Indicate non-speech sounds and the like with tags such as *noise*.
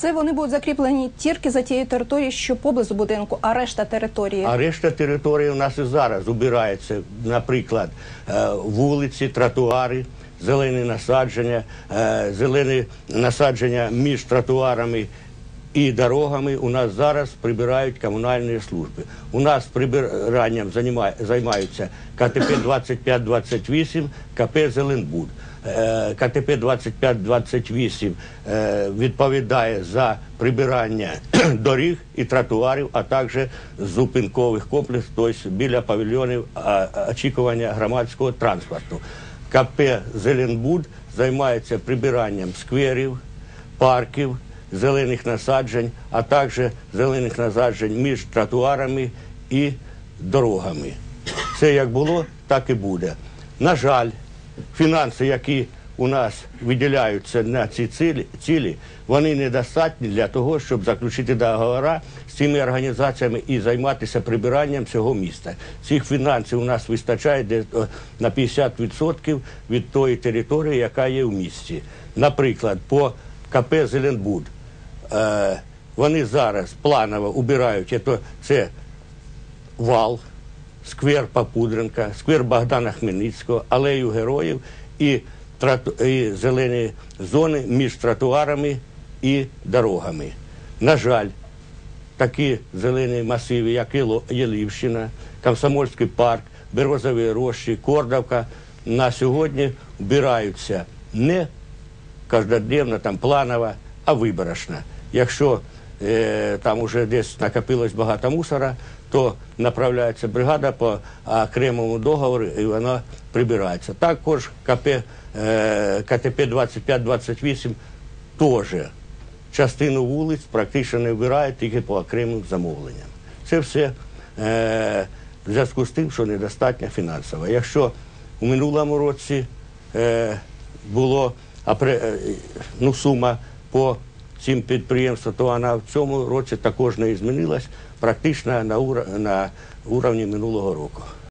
Це вони будуть закріплені тільки за тією територією, що поблизу будинку, а решта території. А решта території у нас і зараз убирається, наприклад, е, вулиці, тротуари, зелені насадження, е, зелені насадження між тротуарами і дорогами у нас зараз прибирають комунальні служби. У нас прибиранням займаються КТП 2528, КП Зеленбуд. Е, КТП 2528 е, відповідає за прибирання *clears throat* доріг і тротуарів, а також зупинкових комплексів, тобто біля павільйонів очікування громадського транспорту. КП Зеленбуд займається прибиранням скверів, парків, зелених насаджень, а також зелених насаджень між тротуарами і дорогами. Це як було, так і буде. На жаль, фінанси, які у нас виділяються на ці цілі, вони недостатні для того, щоб заключити договори з цими організаціями і займатися прибиранням цього міста. Цих фінансів у нас вистачає десь е, на 50% від тої території, яка є в місті. Наприклад, по КП Зеленбуд. Е, вони зараз планово убирають це, це вал, сквер Попудренка, сквер Богдана Хмельницького, алею героїв і, троту- і зелені зони між тротуарами і дорогами. На жаль, такі зелені масиви, як Єлівщина, Комсомольський парк, Березові рощі, Кордовка, на сьогодні вбираються не каждодневно, там планово, а виборочно. Якщо е, там уже десь накопилось багато мусора, то направляється бригада по окремому договору і вона прибирається. Також КП, е, КТП 25-28 теж частину вулиць практично не вбирають тільки по окремим замовленням. Це все е, в зв'язку з тим, що недостатньо фінансово. Якщо у минулому році е, було е, ну, сума по цим підприємствам, то вона в цьому році також не змінилась практично на уровні минулого року.